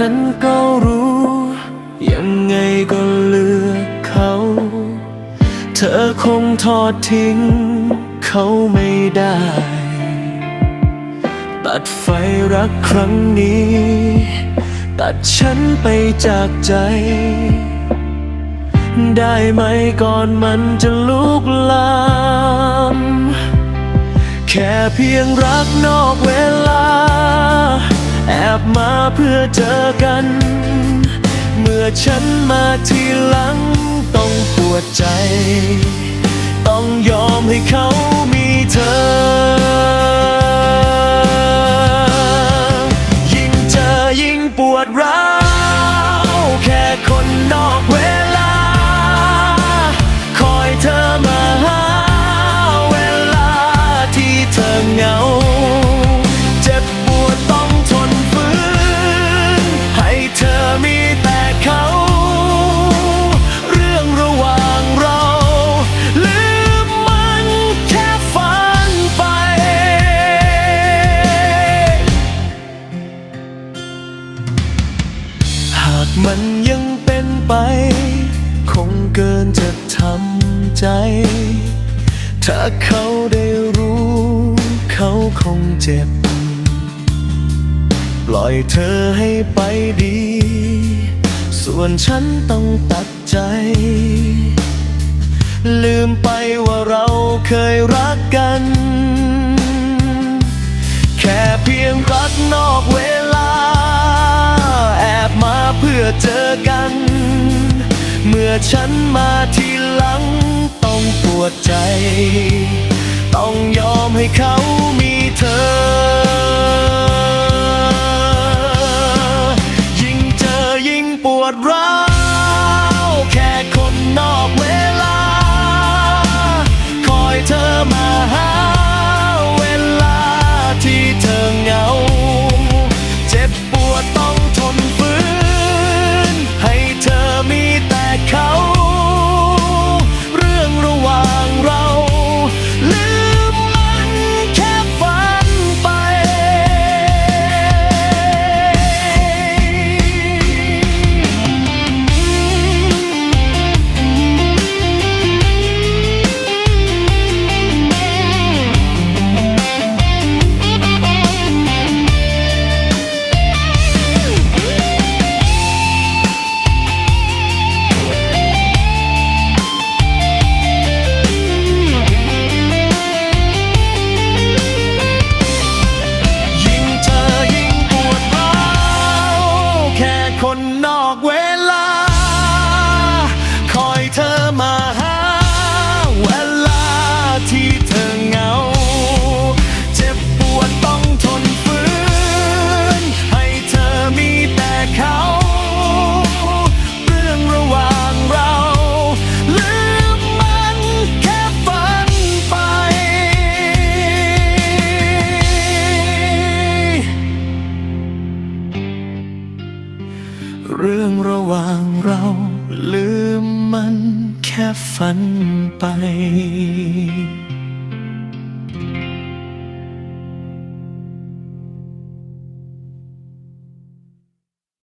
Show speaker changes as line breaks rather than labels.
นั้นก็รู้ ยังไงก็เลือกเขา เธอคงทอดทิ้ง เขาไม่ได้ ตัดไฟรักครั้งนี้ ตัดฉันไปจากใจ ได้ไหมก่อนมันจะลุกลาม แค่เพียงรักนอกเวลา อเจอกัน เมื่อฉันมาทีหลังต้องปวดใจ ต้องยอมให้เขา มันยังเป็นไป คงเกินจะทำใจ ถ้าเขาได้รู้ เขาคงเจ็บ ปล่อยเธอให้ไปดี ส่วนฉันต้องตัดใจ ลืมไปว่าเราเคยรักกัน แค่เพียงรักนอกเวลา เพื่อเจอกัน เมื่อฉันมาทีหลังต้องปวดใจ ต้องยอมให้เขา เรื่องระหว่างเราลืมมันแค่ฝันไป